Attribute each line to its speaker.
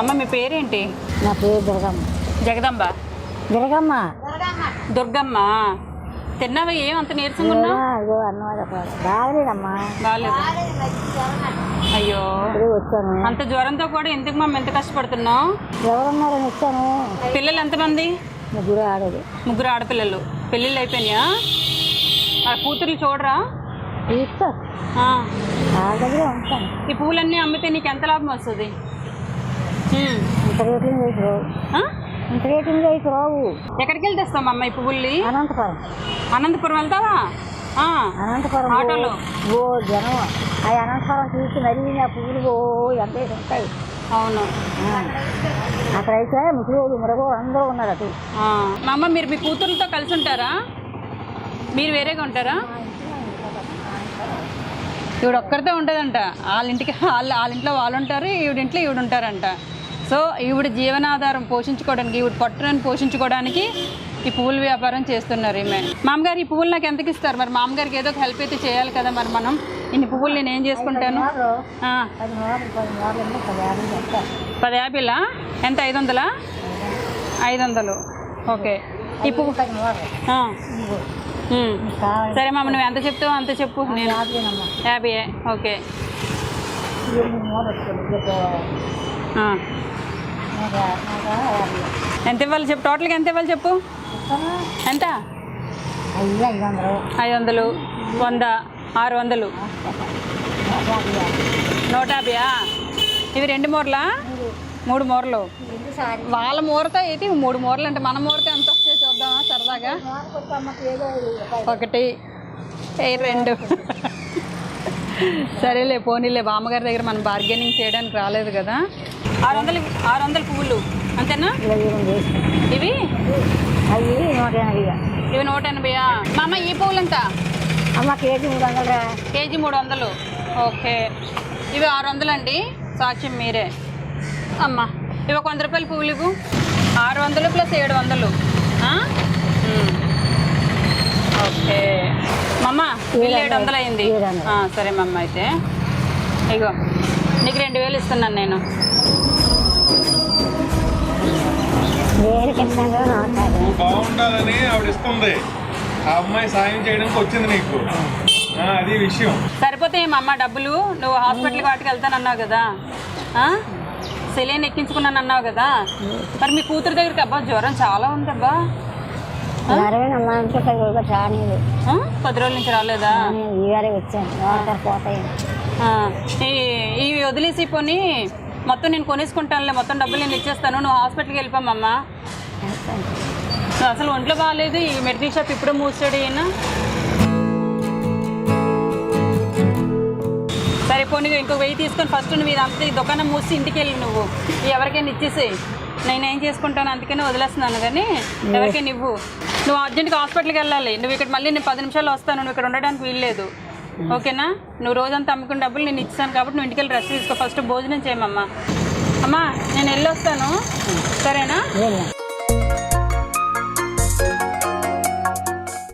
Speaker 1: అమ్మ మీ పేరేంటి?
Speaker 2: నా పేరు దుర్గమ్మ
Speaker 1: జగదంబ.
Speaker 2: దుర్గమ్మ
Speaker 1: దుర్గమ్మ. తిన్నావా? ఏం అంత నీరసంగా ఉన్నావు?
Speaker 2: ఇదిగో అన్నమాట బాగలేదమ్మా.
Speaker 1: బాగాలేదు? అయ్యో.
Speaker 2: వచ్చాను.
Speaker 1: అంత జ్వరంతో కూడా ఎందుకు మమ్మ ఎంత కష్టపడుతున్నావు?
Speaker 2: ఎవరున్నారని వచ్చాను.
Speaker 1: పిల్లలు ఎంతమంది?
Speaker 2: ముగ్గురు ఆడేది.
Speaker 1: ముగ్గురు ఆడపిల్లలు. పెళ్ళిళ్ళు అయిపోయినాయా? ఆ కూతుర్లు చూడరా?
Speaker 2: దగ్గర ఉంటాను.
Speaker 1: ఈ పూలన్నీ అమ్మితే నీకు ఎంత లాభం వస్తుంది.
Speaker 2: ఇంత రేటింగ్ వేసి రావు
Speaker 1: ఆ?
Speaker 2: ఇంత రేటింగ్ వేసి రావు.
Speaker 1: ఎక్కడికి వెళ్ళి తెస్తాం అమ్మ ఈ పువ్వుల్ని
Speaker 2: అనంతపురం.
Speaker 1: అనంతపురం వెళ్తావా? ఆ,
Speaker 2: అనంతపురం
Speaker 1: ఆటోలో?
Speaker 2: ఓ జనం. ఆ అనంతపురం చూసి మరీ నా పువ్వులు ఓ ఎంత ఉంటాయి.
Speaker 1: అవును.
Speaker 2: ఆ. అక్కడైతే ముసలి మురగో అందరూ ఉన్నారు అటు.
Speaker 1: ఆ. మా అమ్మ మీరు మీ కూతురులతో కలిసి ఉంటారా? మీరు వేరేగా ఉంటారా? ఈవిడ ఒక్కరితో ఉంటుందంట. వాళ్ళ ఇంటికి వాళ్ళ వాళ్ళ ఇంట్లో వాళ్ళు ఉంటారు ఈవిడింట్లో ఈవిడ ఉంటారంట. సో ఈవిడ జీవనాధారం పోషించుకోవడానికి ఈవిడ పట్టును పోషించుకోవడానికి ఈ పువ్వుల వ్యాపారం చేస్తున్నారు ఈమె. మామగారు ఈ పువ్వులు నాకు ఎంతకి ఇస్తారు? మరి మామగారికి ఏదో ఒక హెల్ప్ అయితే చేయాలి కదా మరి మనం. ఇన్ని పువ్వులు నేను ఏం చేసుకుంటాను?
Speaker 2: పది మూరలు పది మూరలు ఉంది పది యాభై చెప్తారు
Speaker 1: పది యాపిలా ఎంత? ఐదు వందలా ఐదు వందలు ఓకే. ఈ పువ్వు. సరే మామ నువ్వు ఎంత చెప్తావు అంత చెప్పు. నేను యాభై ఓకే. ఎంత ఇవ్వాలి చెప్పు? టోటల్గా ఎంత ఇవ్వాలి చెప్పు? ఎంత?
Speaker 2: ఐదు వందలు.
Speaker 1: వంద. ఆరు వందలు.
Speaker 2: నూట
Speaker 1: యాభైయా ఇవి రెండు మూరలా? మూడు మూరలు. వాళ్ళ మూరతో అయితే ఇవి మూడు మూరలు అంటే మన మూరతో ఎంత వస్తే చూద్దామా సరదాగా? ఒకటి ఏ రెండు. సరేలే పోనీలే. బామ్మగారి దగ్గర మనం బార్గెనింగ్ చేయడానికి రాలేదు కదా. ఆరు వందలు ఆరు వందల పువ్వులు. అంతేనా? ఇవి?
Speaker 2: అవి నూట ఎనభై
Speaker 1: ఇవి నూట ఎనభైయా మా అమ్మ ఈ పువ్వులు ఎంత
Speaker 2: అమ్మ కేజీ మూడు వందలు
Speaker 1: కేజీ మూడు వందలు ఓకే. ఇవి ఆరు వందలు అండి సాక్ష్యం మీరే. అమ్మ ఇవి ఒక వంద రూపాయల పువ్వులు ఇవ్వు. ఆరు వందలు ప్లస్ ఏడు వందలు. ఓకే. మమ్మ బిల్ ఏడు వందలు అయింది సరే మమ్మ అయితే. ఇగో నీకు రెండు వేలు ఇస్తున్నాను నేను.
Speaker 3: బాగుండాలని ఆవిడ ఇస్తుంది. ఆ అమ్మాయి సాయం చేయడానికి వచ్చింది నీకు. ఆ, అది విషయం.
Speaker 1: సరిపోతే మా అమ్మ డబ్బులు నువ్వు హాస్పిటల్ వాటికి వెళ్తానన్నావు కదా? ఆ? సెలైన్ ఎక్కించుకున్నాను అన్నావు కదా? మరి మీ కూతురు దగ్గరికి అబ్బా జ్వరం చాలా ఉందబ్బా.
Speaker 2: రానిది
Speaker 1: ఆ? పది రోజుల నుంచి రాలేదా?
Speaker 2: వచ్చాను. పోతాయి.
Speaker 1: ఇవి వదిలేసి పోని. మొత్తం నేను కొనేసుకుంటానులే మొత్తం డబ్బులు నేను ఇచ్చేస్తాను. నువ్వు హాస్పిటల్కి వెళ్ళిపోమమ్మా నువ్వు అసలు ఒంట్లో బాగాలేదు ఈ మెడికల్ షాప్ ఇప్పుడు మూసాడు ఈయన. సరే పోనీ ఇంకో వెయ్యి తీసుకొని ఫస్ట్ నువ్వు ఇది ఈ దుకాణం మూసి ఇంటికి వెళ్ళి నువ్వు. ఎవరికైనా ఇచ్చేసి నేను ఏం చేసుకుంటాను అందుకనే వదిలేస్తున్నాను కానీ ఎవరికైనా ఇవ్వు. నువ్వు అర్జెంట్గా హాస్పిటల్కి వెళ్ళాలి. నువ్వు ఇక్కడ మళ్ళీ నేను పది నిమిషాలు వస్తాను. నువ్వు ఇక్కడ ఉండడానికి వీల్లేదు. ఓకేనా? నువ్వు రోజంతా అమ్ముకున్న డబ్బులు నేను ఇచ్చాను కాబట్టి నువ్వు ఇంటికి వెళ్ళి రెస్ట్ తీసుకో. ఫస్ట్ భోజనం చేయమమ్మా. అమ్మా నేను వెళ్ళొస్తాను. సరేనా?
Speaker 2: వెళ్ళాం